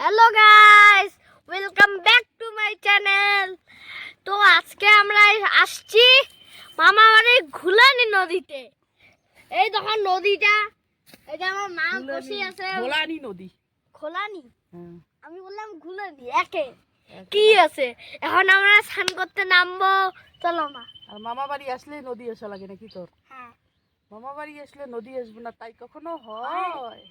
Hello guys welcome back to my channel তো আজকে আমরা আসছি মামা বাড়ির ঘুলানি নদীতে। এই দেখো নদীটা। এই যে আমার মা বসে আছে। ভোলানি নদী। খোলানি হ্যাঁ, আমি বললাম ঘুলানি একে। কি আছে? এখন আমরা স্নান করতে নামবো। চলো মা। আর মামা বাড়ি আসলে নদী আসা লাগে নাকি তোর? হ্যাঁ। মামা বাড়ি আসলে নদী আসবে না তাই কখনো হয়।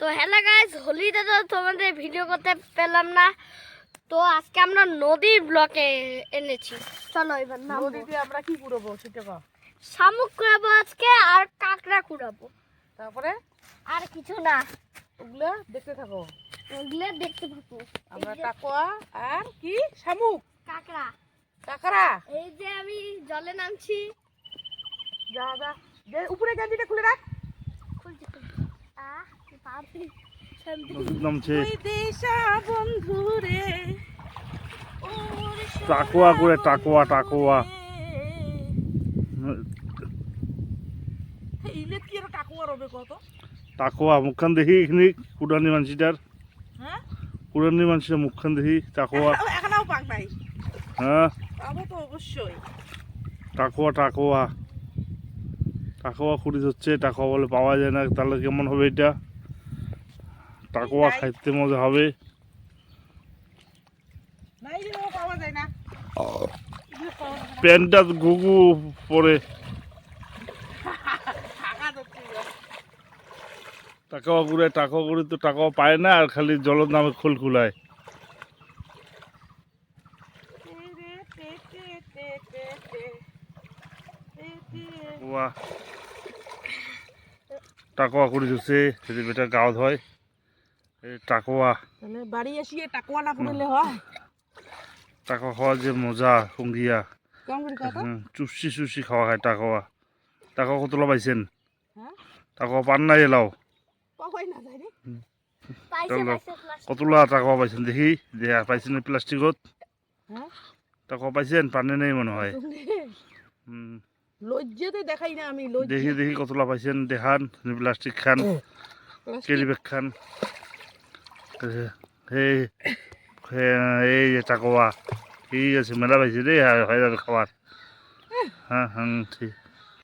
তো হ্যালো গাইস হোলিতে তো তোমাদের ভিডিও করতে পেলাম না। তো আজকে আমরা নদীর ব্লকে এনেছি। চলো এবার নদীতে আমরা কি করব সেটা কও। শামুক কুড়াবো আজকে আর কাঁকড়া কুড়াবো। তারপরে? আর কিছু না। ওগুলো দেখতে থাকো। ওগুলো দেখতে পাবো আমরা টাকোয়া আর কি? শামুক। কাঁকড়া। কাঁকড়া এই যে আমি জলে নামছি। যা যা। যে উপরে গেঞ্জিটা খুলে রাখ। টাকোয়া করে টাকোয়া টাকোয়া। টাকোয়া মুখখান দেখি এখানে কুড়ানি মানসিটার। হ্যাঁ? কুড়ানি মানসিটার মুখখান দেখি টাকোয়া। হ্যাঁ? টাকোয়া টাকোয়া। টাকোয়া খুঁড়ি হচ্ছে টাকোয়া বলে পাওয়া যায় না তাহলে কেমন হবে এটা? টাকোয়া খাইতে মজা হবে। প্যান্টটা ঘুঘু পরে। টাকাওয়া ঘুরে টাকা ঘুরে তো টাকাও পায় না আর খালি জলের নামে খোল খুলায়। টাকোয়া করে দিচ্ছে যদি বেটা গাঁত হয়। টাকোয়া তাহলে বাড়ি আসিয়ে টাকুয়া না করলে হয়। টাকা খাওয়ার যে মজা সঙ্গিয়া। চুষি চুষি খাওয়া খায় টাকাওয়া টাকা কতলা পাইছেন হ্যাঁ টাকা পান নাই এলাও। কতলা টাকা পাইছেন? দেখি যে পাইছেন প্লাস্টিকত হ্যাঁ টাকা পাইছেন? পানে নেই মনে হয়। দেখাই না আমি দেখি দেখি কতলা পাইছেন দেখান প্লাস্টিক খান কেরি বেগ খান। এই যে টাকোয়া ঠিক আছে মেলা পাইছে রে হয় যাবে খাবার। হ্যাঁ হ্যাঁ ঠিক।